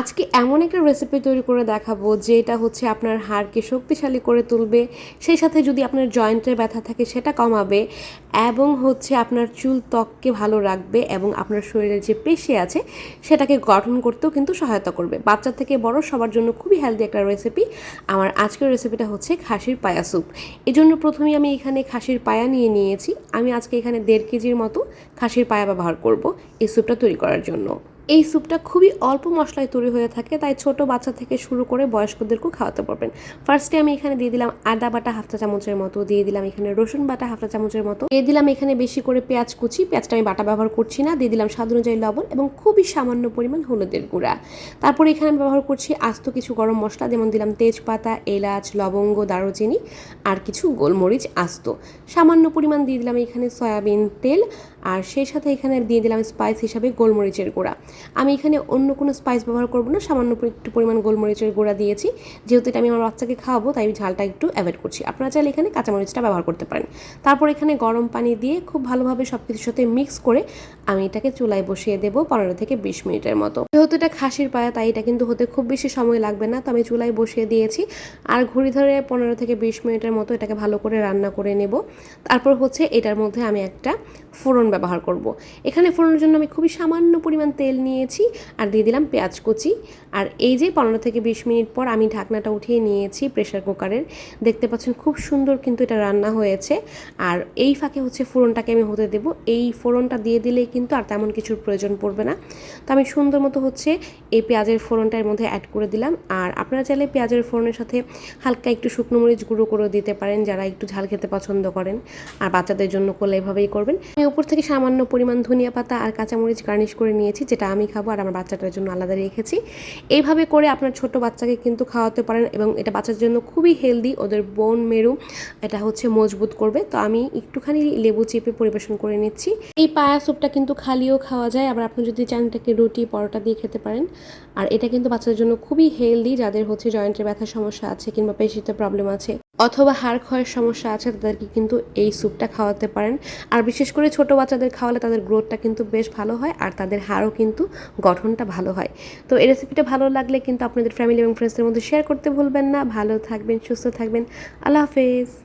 আজকে এমন একটা রেসিপি তৈরি করে দেখাবো, যেটা হচ্ছে আপনার হাড়কে শক্তিশালী করে তুলবে, সেই সাথে যদি আপনার জয়েন্টের ব্যথা থাকে সেটা কমাবে, এবং হচ্ছে আপনার চুল ত্বককে ভালো রাখবে এবং আপনার শরীরের যে পেশি আছে সেটাকে গঠন করতেও কিন্তু সহায়তা করবে। বাচ্চা থেকে বড় সবার জন্য খুবই হেলদি একটা রেসিপি আমার আজকের রেসিপিটা হচ্ছে খাসির পায়া স্যুপ এই জন্য প্রথমেই আমি এখানে খাসির পায়া নিয়ে নিয়েছি। আমি আজকে এখানে দেড় কেজির মতো খাসির পায়া ব্যবহার করব এই স্যুপটা তৈরি করার জন্য। এই স্যুপটা খুবই অল্প মশলায় তৈরি হয়ে থাকে, তাই ছোট বাচ্চা থেকে শুরু করে বয়স্কদেরকেও খাওয়াতে পারবেন। ফার্স্টে আমি এখানে দিয়ে দিলাম আদা বাটা হাফটা চামচের মতো, দিয়ে দিলাম এখানে রসুন বাটা হাফটা চামচের মতো, দিয়ে দিলাম এখানে বেশি করে পেঁয়াজ কুচি, পেঁয়াজটা আমি বাটা ব্যবহার করছি না, দিয়ে দিলাম স্বাদ অনুযায়ী লবণ এবং খুবই সামান্য পরিমাণ হলুদের গুঁড়া। তারপরে এখানে আমি ব্যবহার করছি আস্ত কিছু গরম মশলা, যেমন দিলাম তেজপাতা, এলাচ, লবঙ্গ, দারুচিনি আর কিছু গোলমরিচ আস্ত। সামান্য পরিমাণ দিয়ে দিলাম এখানে সয়াবিন তেল আর সেই সাথে এখানে দিয়ে দিলাম স্পাইস হিসাবে গোলমরিচের গুঁড়া। আমি এখানে অন্য কোনো স্পাইস ব্যবহার করব না, সামান্য একটু পরিমাণ গোলমরিচের গুঁড়া দিয়েছি। যেহেতু এটা আমি আমার বাচ্চাকে খাওয়াবো, তাই আমি ঝালটা একটু অ্যাভয়েড করছি। আপনারা চাইলে এখানে কাঁচামরিচটা ব্যবহার করতে পারেন। তারপর এখানে গরম পানি দিয়ে খুব ভালোভাবে সব কিছুর সাথে মিক্স করে আমি এটাকে চুলায় বসিয়ে দেবো পনেরো থেকে বিশ মিনিটের মতো। যেহেতু এটা খাসির পায়া, তাই এটা কিন্তু হতে খুব বেশি সময় লাগবে না। তো আমি চুলায় বসিয়ে দিয়েছি। আর ঘড়ি ধরে পনেরো থেকে বিশ মিনিটের মতো এটাকে ভালো করে রান্না করে নেব। তারপর হচ্ছে এটার মধ্যে আমি একটা ফোড়ন ব্যবহার করব। এখানে ফোড়নের জন্য আমি খুবই সামান্য পরিমাণ তেল নিয়েছি আর দিয়ে দিলাম পেঁয়াজ কুচি। আর এই যে পনেরো থেকে বিশ মিনিট পর আমি ঢাকনাটা উঠিয়ে নিয়েছি প্রেশার কুকারের। দেখতে পাচ্ছেন খুব সুন্দর কিন্তু এটা রান্না হয়েছে। আর এই ফাঁকে হচ্ছে ফোড়নটাকে আমি হতে দেব। এই ফোড়নটা দিয়ে দিলেই কিন্তু আর তেমন কিছুর প্রয়োজন পড়বে না। তো আমি সুন্দর মতো হচ্ছে এই পেঁয়াজের ফোড়নটা এর মধ্যে অ্যাড করে দিলাম। আর আপনারা চাইলে পেঁয়াজের ফোড়নের সাথে হালকা একটু শুকনো মরিচ গুঁড়ো করে দিতে পারেন যারা একটু ঝাল খেতে পছন্দ করেন। আর বাচ্চাদের জন্য করলে এভাবেই করবেন। আমি উপর থেকে সামান্য পরিমাণ ধনিয়া পাতা আর কাঁচামরিচ গার্নিশ করে নিয়েছি, যেটা আমি খাব আর আমার বাচ্চাটার জন্য আলাদা রেখেছি। এইভাবে করে আপনার ছোট বাচ্চাকে কিন্তু খাওয়াতে পারেন এবং এটা বাচ্চার জন্য খুবই হেলদি ওদের বোন মেরু এটা হচ্ছে মজবুত করবে। তো আমি একটুখানি লেবু চেপে পরিবেশন করে নিচ্ছি। এই পায়া স্যুপটা কিন্তু খালিও খাওয়া যায়। আবার আপনি যদি চান এটাকে রুটি, পরোটা দিয়ে খেতে পারেন। আর এটা কিন্তু বাচ্চাদের জন্য খুবই হেলদি যাদের হচ্ছে জয়েন্টের ব্যথার সমস্যা আছে কিংবা পেশিতে প্রবলেম আছে। অথবা হাড় ক্ষয়ের সমস্যা আছে, তাদেরকে কিন্তু এই স্যুপটা খাওয়াতে পারেন। আর বিশেষ করে ছোট বাচ্চাদের খাওয়ালে তাদের গ্রোথটা কিন্তু বেশ ভালো হয়, আর তাদের হাড়ও কিন্তু গঠনটা ভালো হয়। তো এই রেসিপিটা ভালো লাগলে কিন্তু আপনাদের ফ্যামিলি এবং ফ্রেন্ডসদের মধ্যে শেয়ার করতে ভুলবেন না। ভালো থাকবেন, সুস্থ থাকবেন। আল্লাহ হাফেজ।